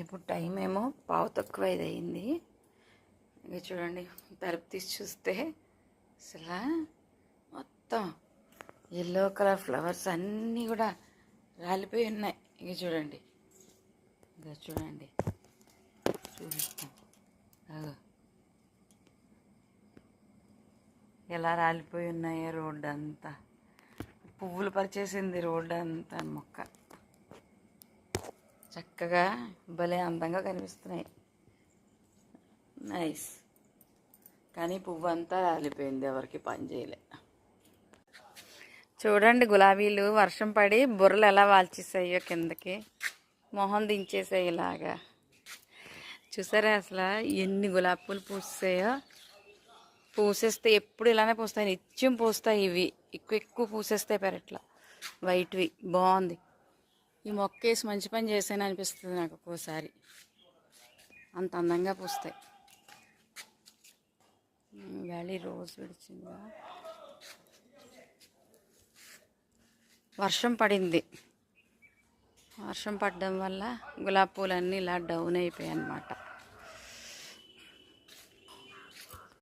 ఇప్పుడు టైం ఏమో పావు తక్కువ ఇది అయింది ఇక చూడండి తలుపు తీసి చూస్తే అసలు మొత్తం ఎల్లో కలర్ ఫ్లవర్స్ అన్నీ కూడా రాలిపోయి ఉన్నాయి. ఇక చూడండి ఇక చూడండి చూపిస్తాం. ఎలా రాలిపోయి ఉన్నాయో రోడ్డు అంతా పువ్వులు పరిచేసింది రోడ్డు అంతా మొక్క. చక్కగా భలే అందంగా కనిపిస్తున్నాయి. నైస్. కానీ పువ్వు అంతా రాలిపోయింది ఎవరికి పని చేయలే. చూడండి గులాబీలు వర్షం పడి బుర్రలు ఎలా వాల్చేసాయో కిందకి. మొహం దించేసాయి ఇలాగా. చూసారా అసలు ఎన్ని గులాబీ పూలు పూసాయో? పూసేస్తే ఎప్పుడు ఇలానే పూస్తాయి. నిత్యం పూస్తాయి ఇవి. ఎక్కువ ఎక్కువ పూసేస్తాయి పెరట్లో. వైట్వి. బాగుంది. ఈ మొక్క వేసి మంచి పని చేశాను అనిపిస్తుంది నాకు ఒక్కోసారి. అంత అందంగా పూస్తాయి. వ్యాలీ రోజు విడిచిందా? వర్షం పడింది. వర్షం పడడం వల్ల గులాబీ పూలన్నీ ఇలా డౌన్ అయిపోయాయి అన్నమాట